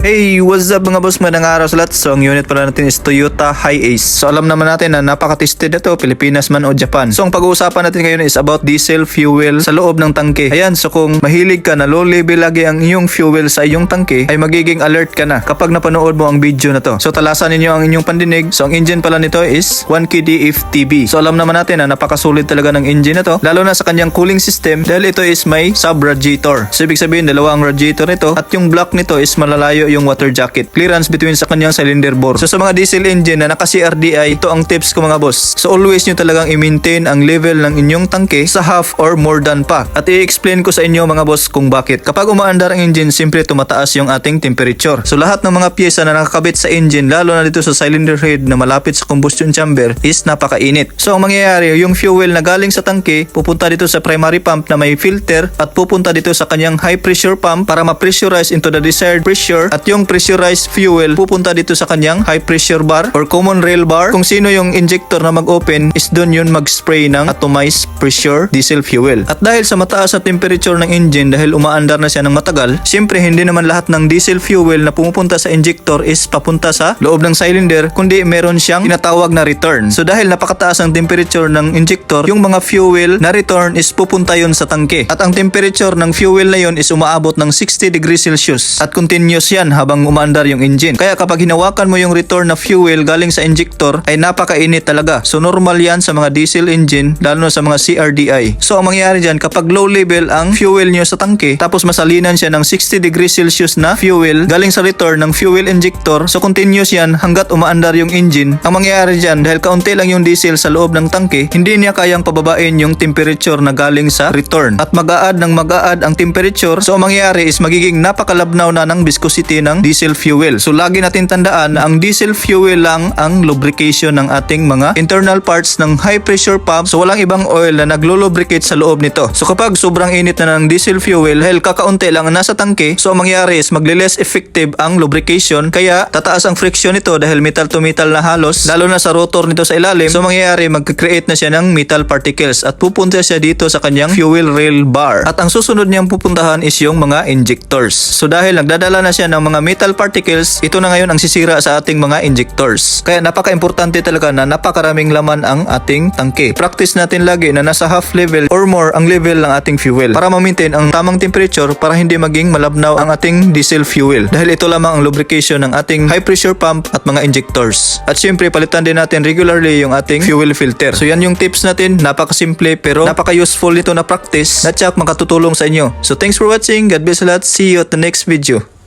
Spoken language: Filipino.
Hey, what's up mga boss? Magandang araw sa lahat. So, ang unit pala natin is Toyota Hi-Ace. So, alam naman natin na napaka-tested na to, Pilipinas man o Japan. So, ang pag-uusapan natin ngayon is about diesel fuel sa loob ng tangke. Ayan, so kung mahilig ka na low level lagi ang iyong fuel sa iyong tangke, ay magiging alert ka na kapag napanood mo ang video na to. So, talasan ninyo ang inyong pandinig. So, ang engine pala nito is 1KD FTB. So, alam naman natin na napakasulit talaga ng engine na to, lalo na sa kanyang cooling system dahil ito is may sub-radiator. So, ibig sabihin, dalawa ang radiator nito at yung block nito is malalayo yung water jacket. Clearance between sa kanyang cylinder bore. So sa mga diesel engine na naka CRDI, ito ang tips ko mga boss. So always nyo talagang i-maintain ang level ng inyong tangke sa half or more than pa. At i-explain ko sa inyo mga boss kung bakit. Kapag umaandar ang engine, simpre tumataas yung ating temperature. So lahat ng mga pyesa na nakakabit sa engine, lalo na dito sa cylinder head na malapit sa combustion chamber, is napakainit. So ang mangyayari, yung fuel na galing sa tangke, pupunta dito sa primary pump na may filter at pupunta dito sa kanyang high pressure pump para ma-pressurize into the desired pressure at yung pressurized fuel pupunta dito sa kanyang high pressure bar or common rail bar. Kung sino yung injector na mag-open is doon yun mag-spray ng atomized pressure diesel fuel. At dahil sa mataas na temperature ng engine dahil umaandar na siya ng matagal, siyempre hindi naman lahat ng diesel fuel na pumupunta sa injector is papunta sa loob ng cylinder kundi meron siyang tinatawag na return. So dahil napakataas ang temperature ng injector, yung mga fuel na return is pupunta yun sa tangke. At ang temperature ng fuel na yun is umaabot ng 60 degrees Celsius at continuous yan habang umaandar yung engine. Kaya kapag hinawakan mo yung return na fuel galing sa injector ay napakainit talaga. So normal yan sa mga diesel engine lalo na sa mga CRDI. So ang mangyayari dyan kapag low level ang fuel nyo sa tangke tapos masalinan siya ng 60 degrees Celsius na fuel galing sa return ng fuel injector so continuous yan hanggat umaandar yung engine. Ang mangyayari dyan dahil kaunti lang yung diesel sa loob ng tangke hindi niya kayang pababain yung temperature na galing sa return at mag-aad ng mag-aad ang temperature so ang mangyayari is magiging napakalabnaw na ng viscosity ng diesel fuel. So lagi natin tandaan na ang diesel fuel lang ang lubrication ng ating mga internal parts ng high pressure pump. So walang ibang oil na naglo-lubricate sa loob nito. So kapag sobrang init na ng diesel fuel, dahil kakaunti lang ang nasa tangke, so ang mangyayari is magle-less effective ang lubrication kaya tataas ang friction nito dahil metal to metal na halos lalo na sa rotor nito sa ilalim. So mangyayari mag-create na siya ng metal particles at pupunta siya dito sa kanyang fuel rail bar. At ang susunod niyang pupuntahan is yung mga injectors. So dahil nagdadala na siya ng mga metal particles, ito na ngayon ang sisira sa ating mga injectors. Kaya napaka-importante talaga na napakaraming laman ang ating tangke. Practice natin lagi na nasa half level or more ang level ng ating fuel para ma-maintain ang tamang temperature para hindi maging malabnaw ang ating diesel fuel. Dahil ito lamang ang lubrication ng ating high pressure pump at mga injectors. At syempre palitan din natin regularly yung ating fuel filter. So yan yung tips natin, napaka-simple pero napaka-useful nito na practice na tsak makatutulong sa inyo. So thanks for watching, God bless a lot, see you at the next video.